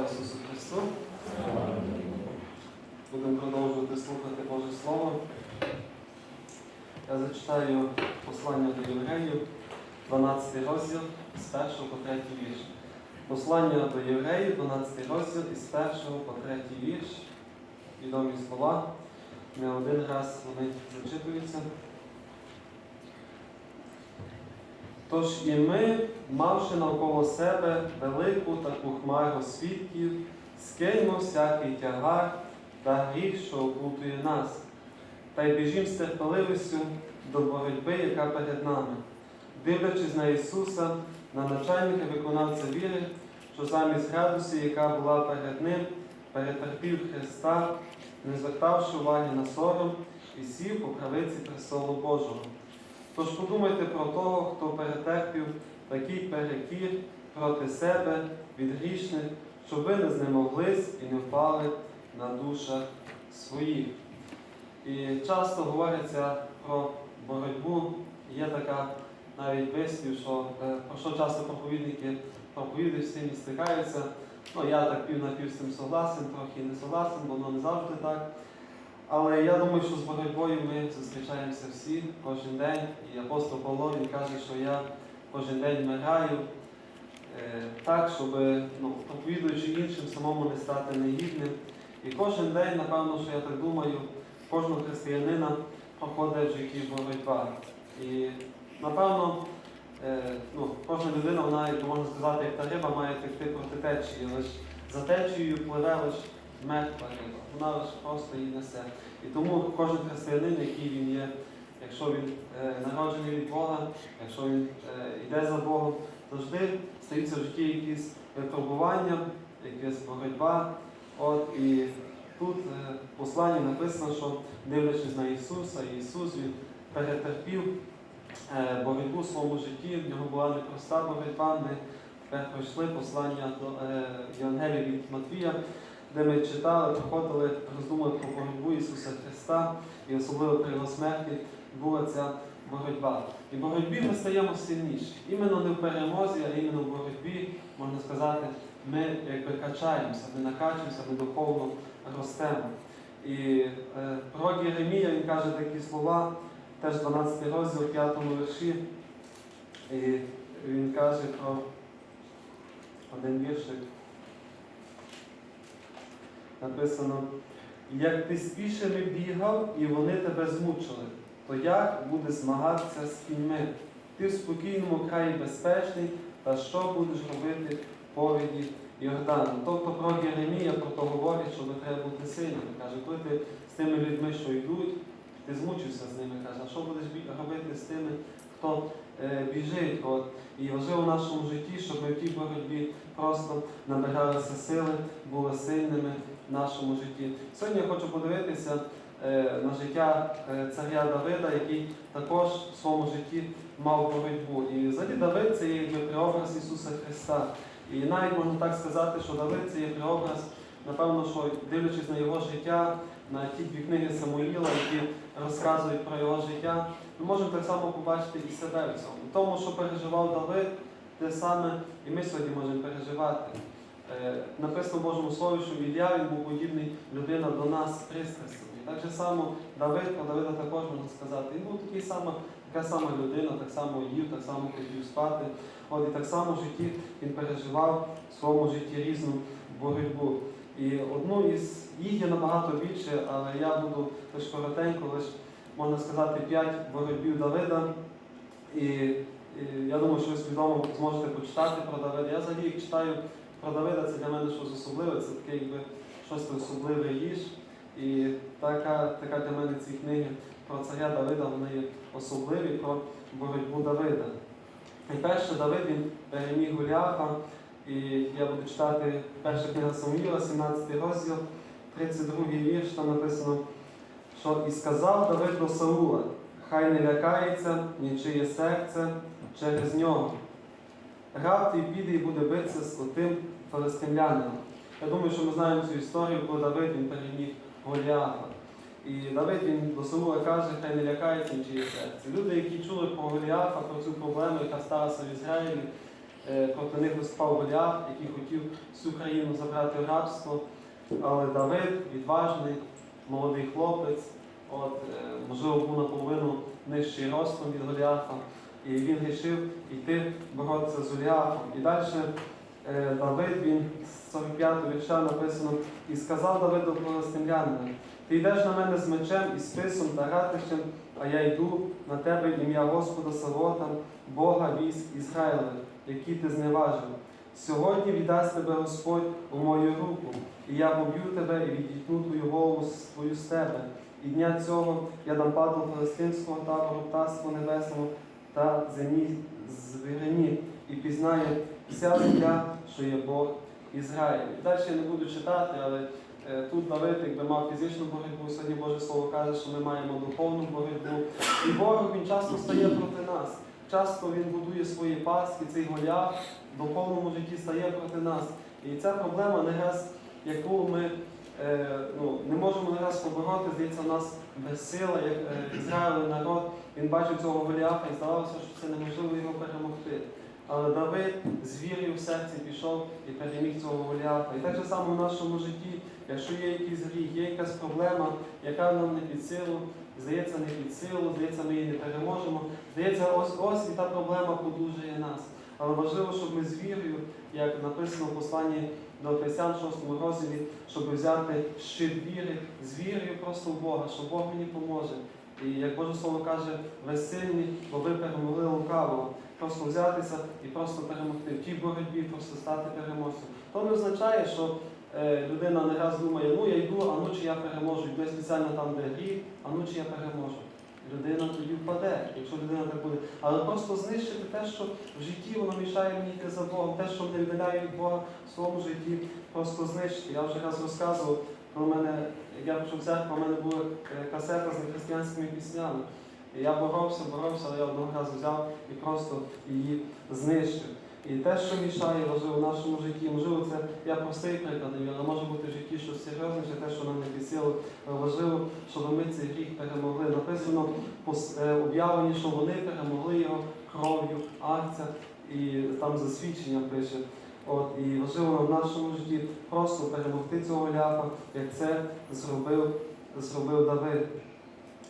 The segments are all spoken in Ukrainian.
Слава Ісусу Христу! Будемо продовжувати слухати Боже Слово. Я зачитаю послання до Євреїв, 12 розділ з 1 по 3 вірш. Послання до Євреїв, 12 розділ із 1 по 3 вірш. Відомі слова. Не один раз вони зачитуються. Тож і ми, мавши навколо себе велику таку хмару свідків, скиньмо всякий тягар та гріх, що оплутує нас, та й біжім з терпеливістю до боротьби, яка перед нами, дивлячись на Ісуса, на начальника виконавця віри, що замість радості, яка була перед Ним, перетерпів Христа, не звертавши уваги на сором і сів по правиці престолу Божого. Тож подумайте про того, хто перетерпів такий перекір проти себе від грішних, щоб ви не знемоглись і не впали на душах своїх. І часто говориться про боротьбу, є така навіть вислів, що е, про що часто проповідники проповідують з цим і стикаються. Ну, я так пів на пів з цим согласен, трохи не согласен, воно не завжди так. Але я думаю, що з боротьбою ми зустрічаємося всі кожен день. І апостол Павло він каже, що я кожен день мигаю е, так, щоб ну, проповідуючи іншим, самому не стати негідним. І кожен день, напевно, що я так думаю, кожного християнина проходить в житті боротьба. І напевно, е, ну, кожна людина, вона, як можна сказати, як та риба має текти проти течії, лише за течією пливе лише мертва риба. Вона лише просто її несе. І тому кожен християнин, який він є, якщо він е, народжений від Бога, якщо він е, йде за Богом, завжди стаються в житті якісь випробування, якась боротьба. От, і тут е, в посланні написано, що дивлячись на Ісуса, Ісус він перетерпів е, боротьбу в своєму житті, в нього була непроста боротьба. Ми пройшли послання до е, Євангелія від Матвія, де ми читали, проходили, роздумали про боротьбу Ісуса Христа, і особливо при його смерті була ця боротьба. І в боротьбі ми стаємо сильніші. Іменно не в перемозі, а іменно в боротьбі, можна сказати, ми якби качаємося, ми накачуємося, ми духовно ростемо. І е, пророк Єремія він каже такі слова, теж 12 розділ, 5 вірші. І він каже про один віршик. Написано, як ти спішими бігав, і вони тебе змучили, то як буде змагатися з кіньми? Ти в спокійному краї безпечний, та що будеш робити в повіді Йордану? Тобто про Єремія про то говорить, що треба бути сильним. Каже, коли ти з тими людьми, що йдуть, ти змучився з ними, каже, а що будеш робити з тими, хто е, біжить? От. І важливо в нашому житті, щоб ми в тій боротьбі просто набиралися сили, були сильними нашому житті. Сьогодні я хочу подивитися е, на життя е, царя Давида, який також в своєму житті мав боротьбу. І взагалі Давид це є преобраз Ісуса Христа. І навіть можна так сказати, що Давид це є преобраз, напевно, що дивлячись на його життя, на ті дві книги Самуїла, які розказують про його життя, ми можемо так само побачити і себе в цьому. Тому, що переживав Давид, те саме і ми сьогодні можемо переживати. Е, Написано в Божому Слові, що Ілля він був подібний людина до нас пристрастю. І так же само Давид, про Давида також можна сказати. Він був такий сама, така сама людина, так само їв, так само хотів спати. От і так само в житті він переживав в своєму житті різну боротьбу. І одну із їх є набагато більше, але я буду лише коротенько, лише можна сказати, п'ять боротьбів Давида. І, і я думаю, що ви свідомо зможете почитати про Давида. Я взагалі як читаю про Давида, це для мене щось особливе, це таке якби щось особливе їж. І така, така для мене ці книги про царя Давида, вони є особливі про боротьбу Давида. І перше Давид він переміг Голіафа, і я буду читати перша книга Самуїла, 17 розділ, 32 вірш, там написано, що і сказав Давид до Саула, хай не лякається нічиє серце через нього. Твій піде і буде битися з отим филистимлянином. Я думаю, що ми знаємо цю історію, коли Давид він переміг Голіафа. І Давид він до Саула каже, хай не лякається нічиє серце. Люди, які чули про Голіафа, про цю проблему, яка сталася в Ізраїлі, е, проти них виступав Голіаф, який хотів всю країну забрати в рабство. Але Давид відважний, молодий хлопець, от, е, можливо, був наполовину нижчий ростом від Голіафа. І він рішив йти боротися з Голіафом. І далі е, Давид, він з 45 вірша написано, і сказав Давид до ти йдеш на мене з мечем і списом та ратищем, а я йду на тебе ім'я Господа Савота, Бога військ Ізраїля, який ти зневажив. Сьогодні віддасть тебе Господь у мою руку, і я поб'ю тебе і відітну твою голову твою з тебе. І дня цього я дам падлу филистимського табору, птаству небесному та землі звірині, і пізнає вся земля, що є Бог Ізраїль. Далі я не буду читати, але е, тут Давид, якби мав фізичну боротьбу, сьогодні Боже Слово каже, що ми маємо духовну боротьбу. І ворог він часто стає проти нас. Часто він будує свої паски, цей голяв в духовному житті стає проти нас. І ця проблема не раз, яку ми е, ну, не можемо не раз побороти, здається, в нас безсила, як е, Ізраїль народ, він бачив цього Голіафа і здавалося, що це неможливо його перемогти. Але Давид з вірою в серці пішов і переміг цього Голіафа. І так же само в нашому житті, якщо є якийсь гріх, є якась проблема, яка нам не під силу, здається, не під силу, здається, ми її не переможемо. Здається, ось ось і та проблема подужує нас. Але важливо, щоб ми з вірою, як написано в посланні до Ефесян 6 розділі, щоб взяти щит віри з вірою просто в Бога, що Бог мені поможе. І як Боже Слово каже, ви сильні, бо ви перемогли лукавого. Просто взятися і просто перемогти. В тій боротьбі просто стати переможцем. То не означає, що е, людина не раз думає, ну я йду, а ну чи я переможу, йду спеціально там, де гріх, а ну чи я переможу. Людина тоді впаде, якщо людина так буде. Але просто знищити те, що в житті воно мішає мені йти за Богом, те, що не віддаляє від Бога в своєму житті, просто знищити. Я вже раз розказував про мене, я почав церкву, у мене була е, касета з нехристиянськими піснями. І я боровся, боровся, але я одного разу взяв і просто її знищив. І те, що мішає, можливо, в нашому житті, можливо, це я простий приклад, але може бути в житті щось серйозніше, те, що нам не під силу. Важливо, щоб ми цей гріх перемогли. Написано е, об'явлені, що вони перемогли його кров'ю, акця і там засвідчення пише. От, і важливо в нашому житті просто перемогти цього ляпа, як це зробив, зробив Давид.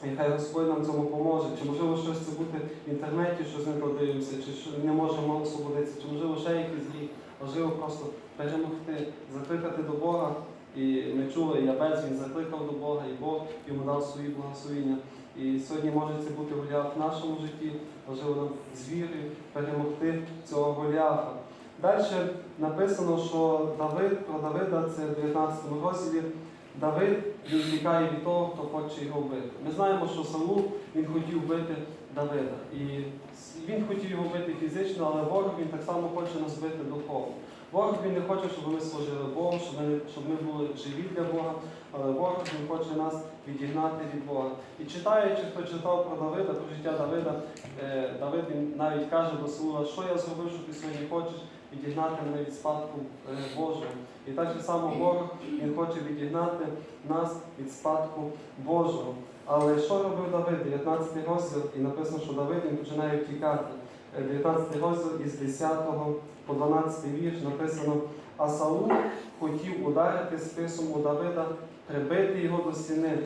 І хай Господь нам цьому поможе. Чи можливо щось це бути в інтернеті, щось не подивимося, чи що не можемо освободитися, чи можливо ще якийсь гріх. Важливо просто перемогти, закликати до Бога. І ми чули, і Ябець, він закликав до Бога, і Бог йому дав свої благословіння. І сьогодні може це бути Голіаф в нашому житті, важливо нам з вірою перемогти цього Голіафа. Далі написано, що Давид, про Давида, це в 19 розділі, Давид він тікає від того, хто хоче його вбити. Ми знаємо, що Саул він хотів вбити Давида. І він хотів його вбити фізично, але ворог він так само хоче нас вбити духовно. Ворог він не хоче, щоб ми служили Богу, щоб ми, щоб ми були живі для Бога, але ворог він хоче нас відігнати від Бога. І читаючи, хто читав про Давида, про життя Давида, е, Давид він навіть каже до Саула, що я зробив, що ти сьогодні хочеш відігнати мене від спадку е, Божого. І так же само ворог він хоче відігнати нас від спадку Божого. Але що робив Давид? 19 розділ, і написано, що Давид він починає втікати. Е, 19 розділ із 10 по 12 вірш написано, а Саул хотів ударити списом у Давида, прибити його до стіни.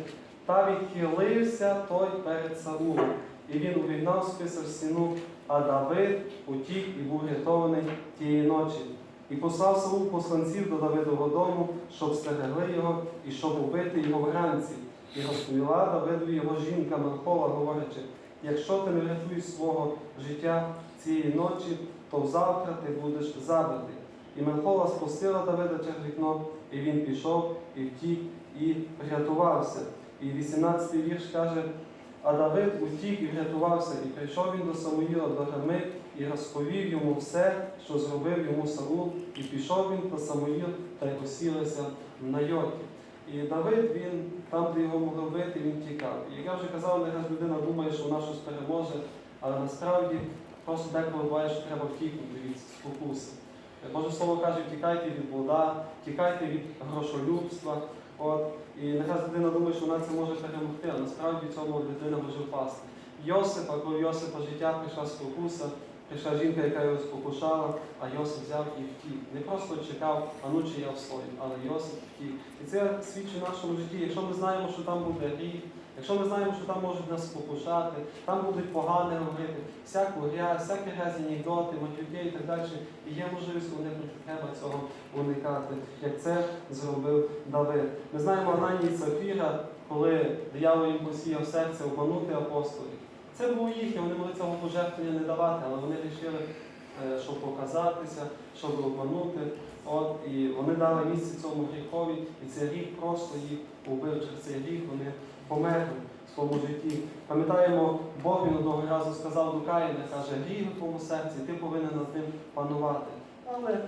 Та відхилився той перед Саулом. І він увігнав списа в стіну, а Давид утік і був рятований тієї ночі. І послав Саул посланців до Давидового дому, щоб стерегли його і щоб убити його вранці. І розповіла Давидові його жінка Мелхола, говорячи, якщо ти не врятуєш свого життя цієї ночі, то завтра ти будеш забитий. І Мелхола спустила Давида через вікно, і він пішов, і втік, і врятувався. І 18-й вірш каже, а Давид утік і врятувався, і прийшов він до Самуїла до Рами, і розповів йому все, що зробив йому Саул, і пішов він до Самуїл та й посілися в Найоті. І Давид, він там, де його могли вбити, він тікав. І як я вже казав, не раз людина думає, що вона щось переможе, але насправді просто деколи буває, що треба втікнути від спокуси. Боже Слово каже, втікайте від блуда, втікайте від грошолюбства. От. І нехай людина думає, що вона це може перемогти, а насправді в цьому людина може впасти. Йосипа, коли Йосипа життя прийшла спокуса, прийшла жінка, яка його спокушала, а Йосип взяв і втік. Не просто чекав, а ну чи я встою, але Йосип втік. І це свідчить в нашому житті. Якщо ми знаємо, що там буде гріх, якщо ми знаємо, що там можуть нас спокушати, там будуть погане говорити, всяку грязь, всякі грязні анекдоти, матюки і так далі. І є можливість уникнути, треба цього уникати, як це зробив Давид. Ми знаємо Ананії Сафіра, коли диявол їм посіяв серце обманути апостолів. Це було їхнє, вони могли цього пожертвування не давати, але вони вирішили, е, щоб показатися, щоб обманути. От, і вони дали місце цьому гріхові, і цей гріх просто їх убив. Через цей гріх вони померли в своєму житті. Пам'ятаємо, Бог він одного разу сказав до Каїна, каже, гріх у твоєму серці, ти повинен над ним панувати. Але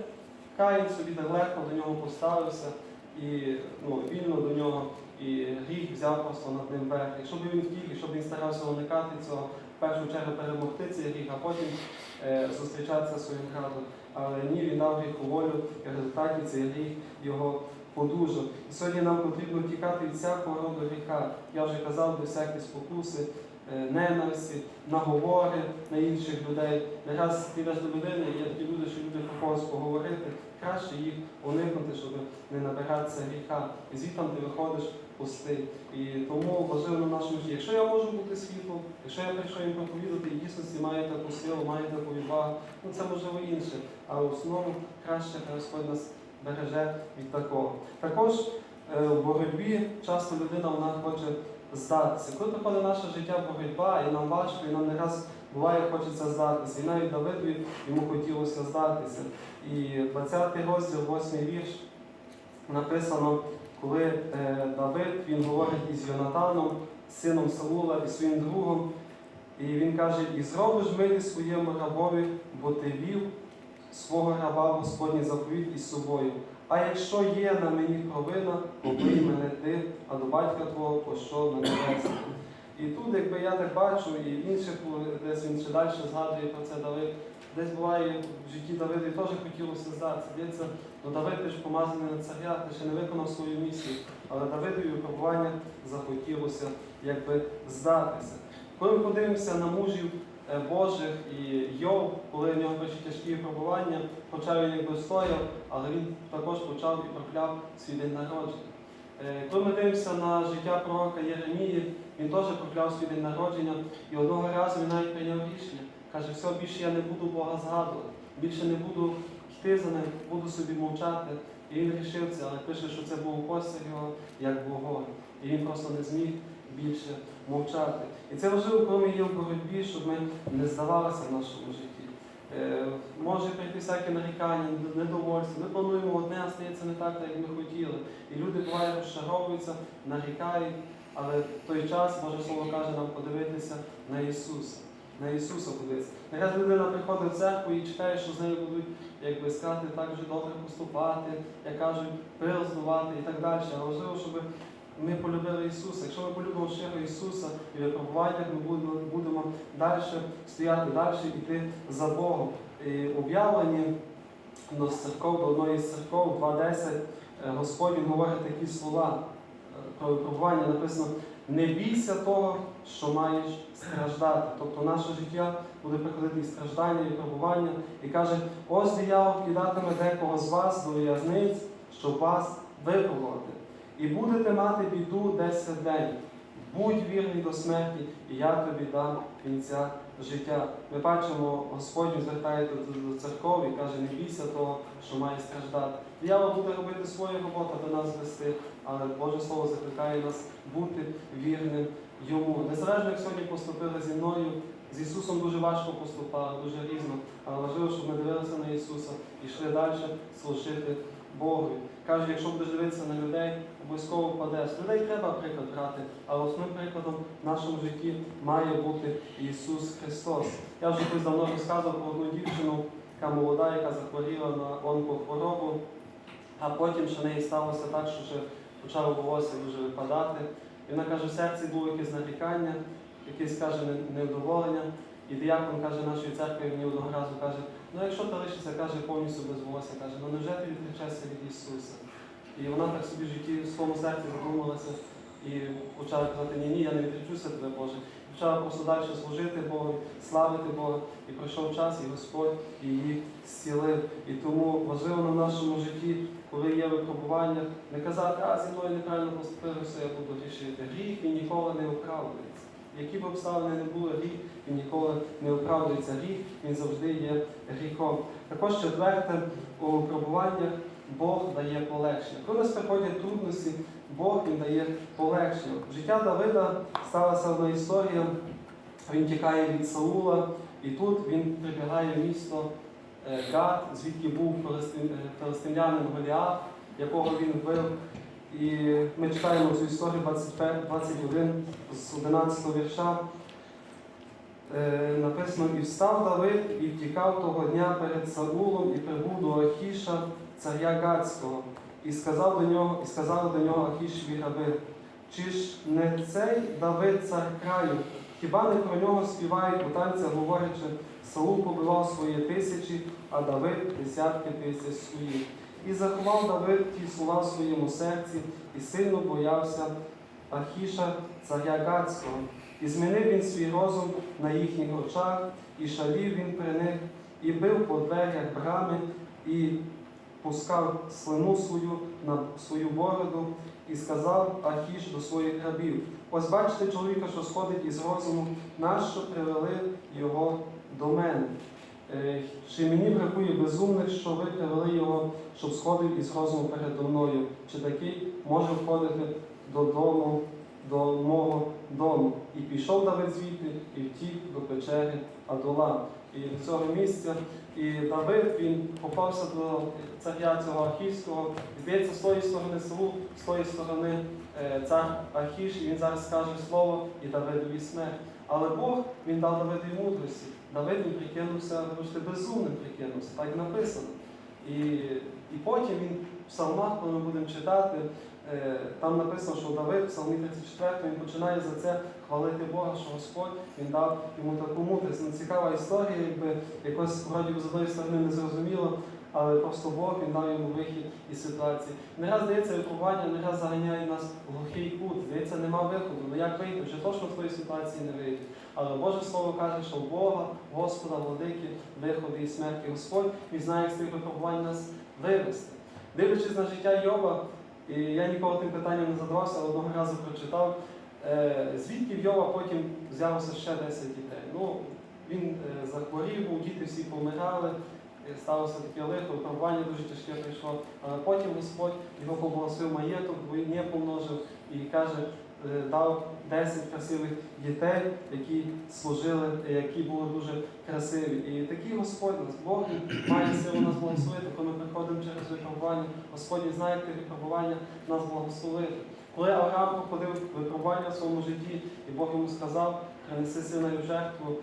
Каїн собі так легко до нього поставився і ну, вільно до нього, і гріх взяв просто над ним верх. Якщо б він втік, якщо б він старався уникати цього, в першу чергу перемогти цей гріх, а потім е, зустрічатися зі своїм градом. Але ні, він дав гріху волю, і в результаті цей гріх його подужав. І сьогодні нам потрібно тікати від всякого роду гріха. Я вже казав, до всякі спокуси, е, ненависті, наговори на інших людей. Раз ти йдеш до людини, є такі люди, що люблять про поговорити, краще їх уникнути, щоб не набиратися гріха. І звідти ти виходиш пустий. І тому важливо на нашому житті. Якщо я можу бути світлом, якщо я прийшов їм проповідати, і дійсності маю таку силу, маю таку відвагу, ну це можливо інше. А в основному краще Господь нас береже від такого. Також е, в боротьбі часто людина вона хоче здатися. Коли приходить наше життя боротьба, і нам важко, і нам не раз буває, хочеться здатися. І навіть Давидові йому хотілося здатися. І 20 розділ, 8 вірш написано, коли е, Давид він говорить із Йонатаном, сином Саула і своїм другом. І він каже: І зробиш милість своєму рабові, бо ти вів свого раба Господній заповідь із собою. А якщо є на мені провина, побий мене ти, а до батька твого пощо на небесах. І тут, якби я так бачу, і в інших десь він ще далі згадує про це Давид. Десь буває в житті Давида теж хотілося здатися. Здається, ну Давид ти ж помазаний на царя, ти ще не виконав свою місію. Але Давидові випробування захотілося якби здатися. Коли ми подивимося на мужів Божих і Йов, коли в нього прийшли тяжкі випробування, хоча він якби стояв, але він також почав і прокляв свій день народження. Е, Коли ми дивимося на життя пророка Єремії, він теж прокляв свій день народження, і одного разу він навіть прийняв рішення. Каже, все, більше я не буду Бога згадувати, більше не буду йти за ним, буду собі мовчати. І він рішив це, але пише, що це був постіль його, як Богом. І він просто не зміг більше мовчати. І це важливо, коли ми є в боротьбі, щоб ми не здавалися в нашому житті. Е, може прийти всяке нарікання, недовольство. Ми плануємо одне, а стається не так, як ми хотіли. І люди буває розчаровуються, нарікають, але в той час Боже Слово каже нам подивитися на Ісуса. На Ісуса подивитися. Нехай людина приходить в церкву і чекає, що з нею будуть, як би сказати, так вже добре поступати, як кажуть, пил здувати і так далі. Але важливо, щоб ми полюбили Ісуса. Якщо ми полюбимо щиро Ісуса і випробуваннях ми будемо, далі стояти, далі йти за Богом. І об'явлені до церков, до одної з церков 2.10, е, Господь говорить такі слова е, про випробування. Написано: не бійся того, що маєш страждати. Тобто наше життя буде приходити і страждання, і випробування. І каже, ось диявол кидатиме декого з вас до в'язниць, щоб вас випробувати. І будете мати біду десять день. Будь вірний до смерті, і я тобі дам кінця життя. Ми бачимо, Господь звертає до, до церков і каже, не бійся того, що має страждати. Диявол буде робити свою роботу, аби нас вести, але Боже Слово закликає нас бути вірним йому. Незалежно, як сьогодні поступили зі мною, з Ісусом дуже важко поступали, дуже різно, але важливо, щоб ми дивилися на Ісуса і йшли далі служити Богу. Каже, якщо будеш дивитися на людей, обов'язково впадеш. Людей треба приклад брати, але основним прикладом в нашому житті має бути Ісус Христос. Я вже колись давно розказував про одну дівчину, яка молода, яка захворіла на онкохворобу, а потім ще неї сталося так, що ще почало волосся дуже випадати. І вона каже, в серці було якесь нарікання, якесь каже невдоволення. І диякон каже нашої церкви мені одного разу каже, ну якщо ти лишишся, каже, повністю без волосся, каже, ну невже ти відречешся від Ісуса? І вона так собі в житті в своєму серці задумалася. І і почали казати, ні, ні, я не відречуся тебе, Боже. Почала просто далі служити Богу, славити Бога. І пройшов час, і Господь її зцілив. І тому важливо на нашому житті, коли є випробування, не казати, а зі мною неправильно поступили, все я буду рішити. Гріх він ніколи не оправдується. Які б обставини не були, гріх він ніколи не оправдується. Гріх він завжди є гріхом. Також четверте, у випробуваннях Бог дає полегшення. Коли нас приходять трудності, Бог він дає полегшення. Життя Давида сталася одна історія. Він тікає від Саула, і тут він прибігає в місто е, Гад, звідки був филистин- е, Голіаф, якого він вбив. І ми читаємо цю історію 25, 21 з 11 вірша. Е, написано, і встав Давид і втікав того дня перед Саулом і прибув до Ахіша, царя Гадського, і сказав до нього, і сказали до нього Ахішеві раби, чи ж не цей Давид цар краю? Хіба не про нього співають у танцях, говорячи, Саул побивав свої тисячі, а Давид десятки тисяч своїх. І заховав Давид ті слова в своєму серці, і сильно боявся Ахіша, царя Гадського. І змінив він свій розум на їхніх очах, і шалів він при них, і бив по дверях брами, і пускав слину свою на свою бороду, і сказав Ахіш до своїх рабів: Ось бачите чоловіка, що сходить із розуму, нащо привели його до мене? Е, Чи мені бракує безумних, що ви привели його, щоб сходив із розуму передо мною? Чи такий може входити додому, до мого дому? І пішов Давид звідти, і втік до печери Адула. І до цього місця. І Давид він попався до царя цього Ахівського. Здається, з тої сторони Саул, з тої сторони е, цар Ахіш, і він зараз скаже слово і Давидові смерть. Але Бог він дав Давидові мудрості. Давид він прикинувся, вибачте, безумним прикинувся, так написано. І, і потім він в псалмах, коли ми будемо читати, е, там написано, що Давид в псалмі 34 він починає за це хвалити Бога, що Господь він дав йому таку мудрість. Ну, цікава історія, якби якось вроді з одної сторони не зрозуміло, але просто Бог він дав йому вихід із ситуації. Не раз здається, випробування, не раз заганяє нас в глухий кут. Здається, нема виходу. Ну як вийти? Вже точно в твоїй ситуації не вийде. Але Боже Слово каже, що в Бога, Господа, владики, виходи і смерті. Господь він знає, як з цих випробувань нас вивести. Дивлячись на життя Йова, і я ніколи тим питанням не задавався, але одного разу прочитав, е, звідки в Йова потім взялося ще 10 дітей. Ну, він е, захворів, діти всі помирали, е, сталося таке лихо, випробування дуже тяжке прийшло. Але потім Господь його поблагословив маєток, двойне помножив і каже, дав 10 красивих дітей, які служили, е, які були дуже красиві. І такий Господь нас, Бог має силу нас благословити, коли ми приходимо через випробування. Господь знає, як випробування нас благословити. Коли Авраам проходив випробування в своєму житті, і Бог йому сказав, принеси сина в жертву.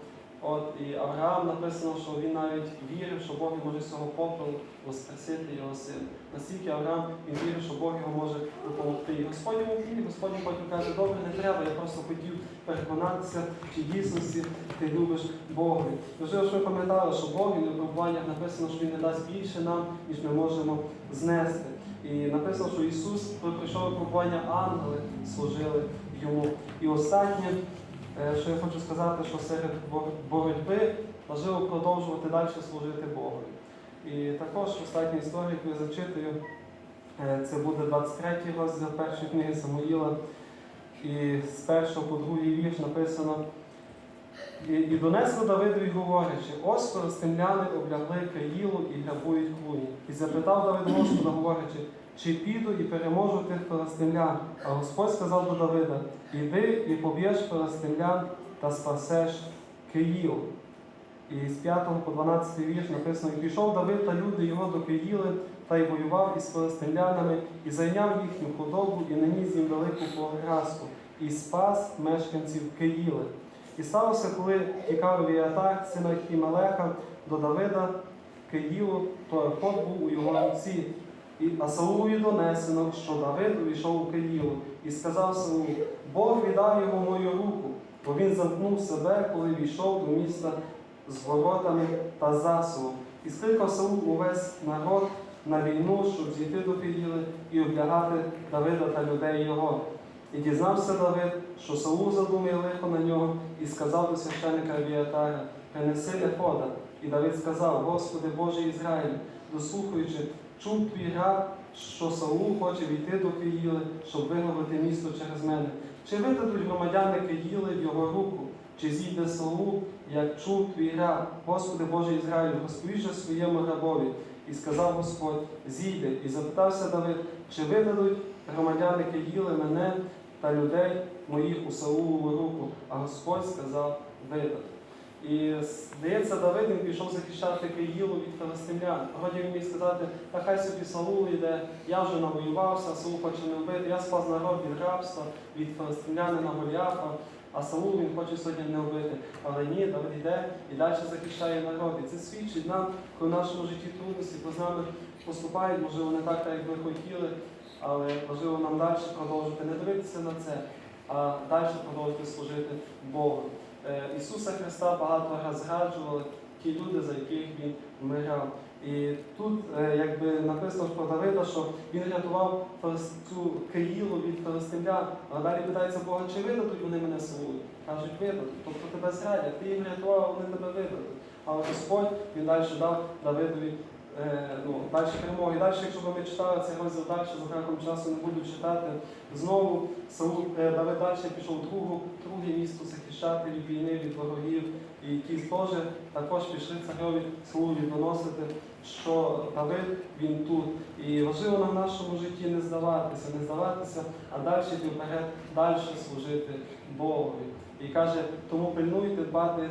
От і Авраам написано, що він навіть вірив, що Бог може з цього попелу воскресити його сина. Настільки Авраам він вірив, що Бог йому може допомогти. І Господь йому вірив, Господь потім каже, добре, не треба, я просто хотів переконатися, чи дійсності ти любиш Бога. Важливо, що ви пам'ятали, що Бог він у випробуваннях написано, що Він не дасть більше нам, ніж ми можемо знести. І написано, що Ісус, коли прийшов випробування, ангели служили йому. І останнє, що я хочу сказати, що серед боротьби важливо продовжувати далі служити Богу. І також остання історія, яку я зачитую, е, це буде 23 розділ першої книги Самуїла. І з першого по другий вірш написано. І, і донесли Давидові говорячи, ось филистимляни облягли Каїлу і грабують клуні. І запитав Давид Господа, говорячи, чи піду і переможу тих филистимлян? А Господь сказав до Давида: Іди і поб'єш филистимлян та спасеш Киїл. І з 5 по 12 вірш написано: І пішов Давид та люди його до Киїли, та й воював із филистимлянами, і зайняв їхню худобу, і наніс їм велику поразку, і спас мешканців Киїли. І сталося, коли тікав Віатар, сина Хімелеха, до Давида Киїлу, то Ефод був у його руці. А Саулові донесено, що Давид увійшов у Киїлу, і сказав Саул, Бог віддав йому мою руку, бо він замкнув себе, коли війшов до міста з воротами та засувом. І скликав Саул увесь народ на війну, щоб зійти до Киїли і облягати Давида та людей його. І дізнався Давид, що Саул задумає лихо на нього, і сказав до священика Авіатара, принеси Ефода. І Давид сказав, Господи Боже Ізраїль, дослухаючи, чув твій раб, що Саул хоче війти до Киїли, щоб вигнати місто через мене. Чи видадуть громадяни Киїли в його руку? Чи зійде Саул, як чув твій раб, Господи Боже Ізраїль, розповіж своєму рабові. І сказав Господь, зійде, і запитався Давид, чи видадуть громадяни Киїли мене та людей моїх у Саулову руку, а Господь сказав видати. І здається, Давид він пішов захищати Киїлу від филистимлян. Вроді він міг сказати, та хай собі Саул йде, я вже навоювався, Саул хоче не вбити, я спас народ від рабства, від филистимлянина Голіафа, а Саул він хоче сьогодні не вбити. Але ні, Давид йде і далі захищає народ. І це свідчить нам, коли в нашому житті трудності, бо з нами поступають, можливо, не так, як ми хотіли, але важливо нам далі продовжити не дивитися на це, а далі продовжити служити Богу. Е, Ісуса Христа багато раз зраджували ті люди, за яких Він вмирав. І тут е, якби написано про Давида, що він рятував цю Киїлу від филистимлян. А далі питається Бога, чи видадуть вони мене Саулу? Кажуть, видадуть. Тобто тебе зрадять, ти їм рятував, вони тебе видадуть. Але Господь він далі дав Давидові ну, далі перемоги. Далі, якщо ми читали цей розділ далі, за браком часу не буду читати. Знову Саул, е, Давид далі пішов другу, друге місто захищати від війни, від ворогів. І ті теж також пішли цареві Саулі доносити, що Давид він тут. І важливо нам в нашому житті не здаватися, не здаватися, а далі вперед, далі служити Богові. І каже, тому пильнуйте, дбати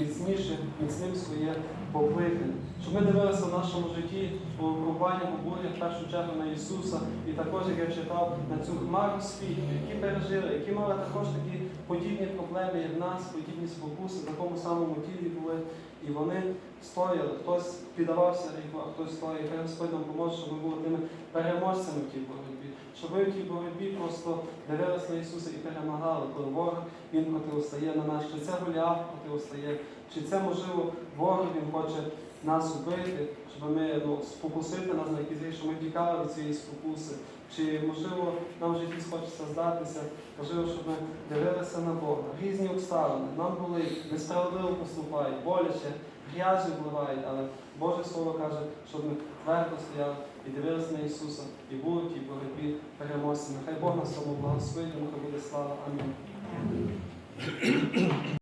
міцніше, міцним своє покликання. Щоб ми дивилися в нашому житті по випробуваннях, у бурях, в першу чергу на Ісуса, і також, як я читав, на цю хмару світу, які пережили, які мали також такі подібні проблеми, як нас, подібні спокуси, в такому самому тілі були. І вони стояли, хтось піддавався гріху, а хтось стояв. І хай Господь нам поможе, щоб ми були тими переможцями в тій боротьбі. Щоб ми в тій боротьбі просто дивилися на Ісуса і перемагали, коли ворог він протиостає на нас, чи це Голіаф протиостає, чи це, можливо, ворог він хоче нас убити, щоб ми ну, спокусити нас на якісь щоб ми тікали від цієї спокуси. Чи можливо нам в житті хочеться здатися, можливо, щоб ми дивилися на Бога. Різні обставини, нам були несправедливо поступають, боляче, грязю вливають, але Боже Слово каже, щоб ми твердо стояли і дивилися на Ісуса, і були в тій боротьбі переможцями. Хай Бог нас тому благословить, тому буде слава. Амінь.